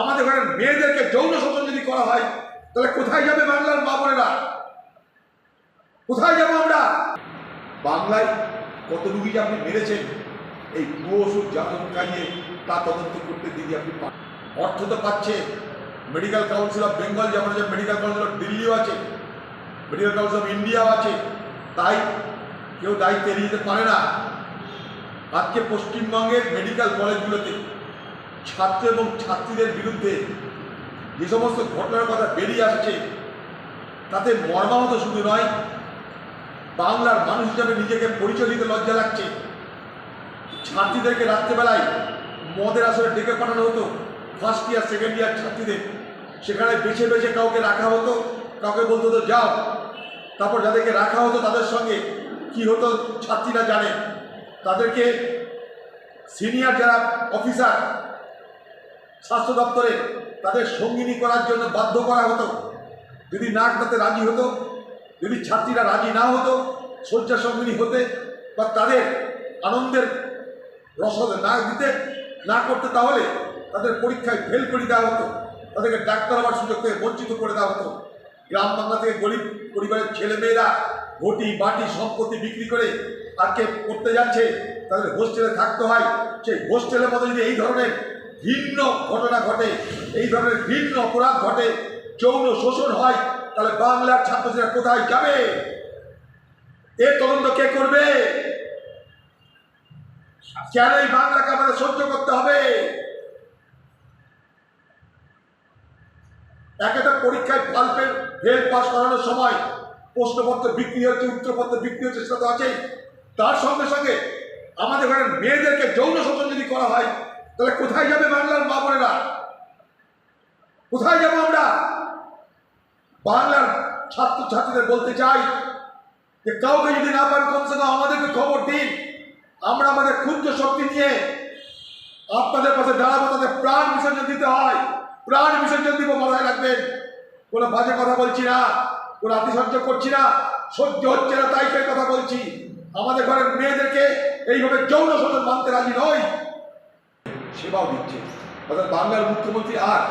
আমাদের ঘরের মেয়েদেরকে যৌন শোষণ যদি করা হয়, তাহলে কোথায় যাবে বাংলার মা কোথায় যাব আমরা? বাংলায় কত রুগী যে আপনি মেরেছেন, এই ভুয়ো ওষুধ যাতন খাইয়ে তা তদন্ত করতে দিদি আপনি অর্থ তো পাচ্ছে। মেডিকেল কাউন্সিল অফ বেঙ্গল যেমন আছে মেডিকেল কাউন্সিল অফ দিল্লিও আছে মেডিকেল কাউন্সিল অফ ইন্ডিয়াও আছে। তাই কেউ দায়িত্ব এড়িয়ে যেতে পারে না। আজকে পশ্চিমবঙ্গের মেডিকেল কলেজগুলোতে ছাত্র এবং ছাত্রীদের বিরুদ্ধে যে সমস্ত ঘটনার কথা বেরিয়ে আসছে, তাতে মর্মাহত শুধু নয়, বাংলার মানুষ হিসাবে নিজেকে পরিচয় দিতে লজ্জা লাগছে। ছাত্রীদেরকে রাত্রেবেলায় মদের আসরে ডেকে পাঠানো হতো ফার্স্ট ইয়ার সেকেন্ড ইয়ার ছাত্রীদের। সেখানে বেছে বেছে কাউকে রাখা হতো, কাউকে বলতো তো যাও। তারপর যাদেরকে রাখা হতো তাদের সঙ্গে কি হতো ছাত্রীরা জানে। তাদেরকে সিনিয়র যারা অফিসার স্বাস্থ্য দপ্তরে তাদের সঙ্গিনী করার জন্য বাধ্য করা হতো। যদি না তাতে রাজি হতো, যদি ছাত্রীরা রাজি না হতো, শয্যা সঙ্গিনী হতে বা তাদের আনন্দের রসদ না দিতে, না করতে তাহলে তাদের পরীক্ষায় ফেল করে দেওয়া হতো। তাদেরকে ডাক্তার হওয়ার সুযোগ থেকে বঞ্চিত করে দেওয়া হতো। গ্রাম বাংলা থেকে গরিব পরিবারের ছেলেমেয়েরা ঘটি বাটি সম্পত্তি বিক্রি করে আজকে পড়তে যাচ্ছে, তাদের হোস্টেলে থাকতে হয়। সেই হোস্টেলের মধ্যে যদি এই ধরনের ভিন্ন ঘটনা ঘটে, এই ধরনের ভিন্ন অপরাধ ঘটে, যৌন শোষণ হয়, তাহলে বাংলার ছাত্রছাত্রীরা কোথায় যাবে? এর তদন্ত কে করবে? কেন এই বাংলাকে আমাদের সহ্য করতে হবে? একেটা পরীক্ষায় ফেল ফেল পাস করানোর সময় প্রশ্নপত্র বিক্রি হচ্ছে, উত্তরপত্র বিক্রি হচ্ছে, সেটা তো আছেই। তার সঙ্গে সঙ্গে আমাদের ঘরের মেয়েদেরকে যৌন শোষণ যদি করা হয় তাহলে কোথায় যাবে বাংলার মা বোনেরা? কোথায় যাব আমরা? বাংলার ছাত্র ছাত্রীদের বলতে চাই যে কাউকে যদি না পান, কমসে কম আমাদেরকে খবর দিন। আমরা আমাদের ক্ষুদ্র শক্তি নিয়ে আপনাদের পাশে দাঁড়াবো, তাদের প্রাণ বিসর্জন দিতে হয়। প্রাণ বিসর্জন দিব, মাথায় রাখবেন। কোনো বাজে কথা বলছি না, কোনো আতিশয্য করছি না, সহ্য হচ্ছে না, তাই কথা বলছি। আমাদের ঘরের মেয়েদেরকে এইভাবে যৌন শোষণ মানতে রাজি নয় সেবাও দিচ্ছে। অর্থাৎ বাংলার মুখ্যমন্ত্রী আর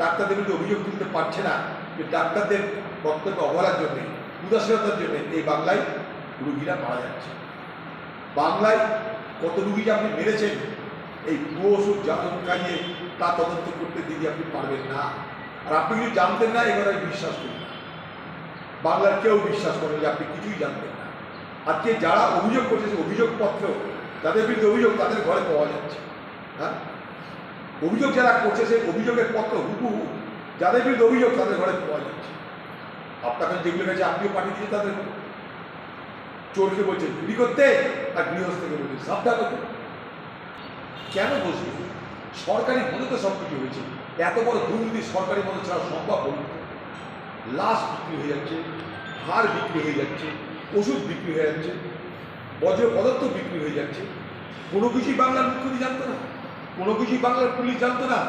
ডাক্তারদের বিরুদ্ধে অভিযোগ তুলতে পারছে না যে ডাক্তারদের বক্তব্য অবহেলার জন্য, উদাসীনতার জন্য এই বাংলায় রুগীরা মারা যাচ্ছে। বাংলায় কত রুগী যে আপনি মেরেছেন, এই ভুয়ো ওষুধ যাতন খাইয়ে তা তদন্ত করতে দিদি আপনি পারবেন না। আর আপনি কিছু জানতেন না এবার আমি বিশ্বাস করি না। বাংলার কেউ বিশ্বাস করেন যে আপনি কিছুই জানতেন না। আজকে যারা অভিযোগ করছে অভিযোগপত্র, যাদের বিরুদ্ধে অভিযোগ, তাদের ঘরে পাওয়া যাচ্ছে। হ্যাঁ? অভিযোগ যারা করছে, সেই অভিযোগের পত্র হুবহু যাদের বিরুদ্ধে অভিযোগ তাদের ঘরে পাওয়া যাচ্ছে। আপনাকে যেগুলো গেছে, আপনিও পাঠিয়ে দিয়েছেন তাদের চোরকে বলছে চুরি করতে? আর গৃহস্থকে বলছে, সাবধান হতে। কেন বসবে সরকারি মনে তো সব কিছু হয়েছে। এত বড় দুর্নীতি সরকারি মনে ছাড়া সম্ভব তো? লাশ বিক্রি হয়ে যাচ্ছে, হাড় বিক্রি হয়ে যাচ্ছে, ওষুধ বিক্রি হয়ে যাচ্ছে বজ্র পদার্থ বিক্রি হয়ে যাচ্ছে। কোনো কিছুই বাংলার মুখ্যমন্ত্রী জানতো না। কোনো কিছুই বাংলার পুলিশ জানতো না।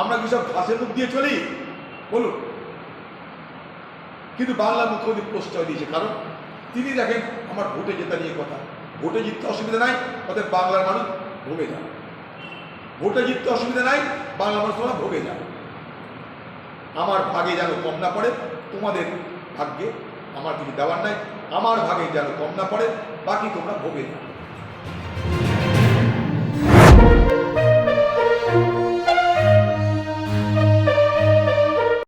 আমরা কি সব ঘাসের মুখ দিয়ে চলি? বলুন। কিন্তু বাংলা মুখ্যমন্ত্রী প্রশ্রয় দিয়েছে, কারণ তিনি দেখেন আমার ভোটে জেতা নিয়ে কথা। ভোটে জিততে অসুবিধা নাই অর্থাৎ বাংলার মানুষ ভোগে যান। ভোটে জিততে অসুবিধা নাই বাংলা মানুষ তোমরা ভোগে যাও আমার ভাগে যেন কম না পড়ে, তোমাদের ভাগ্যে আমার কিছু দেওয়ার নাই, আমার ভাগে যেন কম না পড়ে, বাকি তোমরা ভোগে যাও।